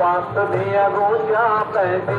पतिया रोजा पै दे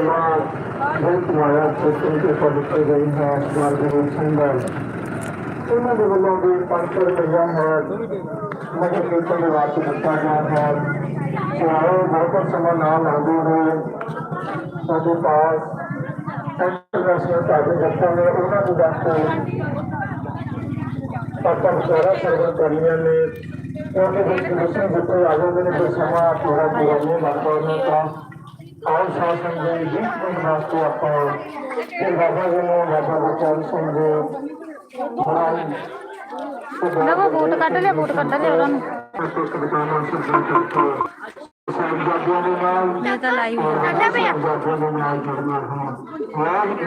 माँ भूत माया से उनके पवित्र गई है मार्गवी सुंदर उन्हें दिवलों के पंचर मिला है मुझे कीर्तन निवासी रखा गया है तुम्हारे घर पर समय नाम आगे हुए मेरे पास इंटरनेशनल कार्यकर्ता ने उन्होंने डॉक्टर पापा सारा सर्वर करने में उनके दूसरे जितने आगे मेरे को समय थोड़ा पुराने वातावरण था ਆਉ ਸ਼ਾਸਨ ਦੇ ਜੀਤ ਨੂੰ ਵਾਸਤੇ ਆਪਾਂ ਇਹ ਬਾਬਾ ਜੀ ਨੂੰ ਬਾਬਾ ਬਚਨ ਸਿੰਘ ਜੀ ਬਣਾਈ ਲਵੋ ਬੂਟ ਕੱਢ ਲਿਆ ਬੂਟ ਕੱਢ ਲਿਆ ਉਹਨਾਂ ਨੂੰ। ਦੇ। ਮੈਂ ਤਾਂ ਲਾਈਵ ਸਾਹਿਬਜ਼ਾਦਿਆਂ ਦੇ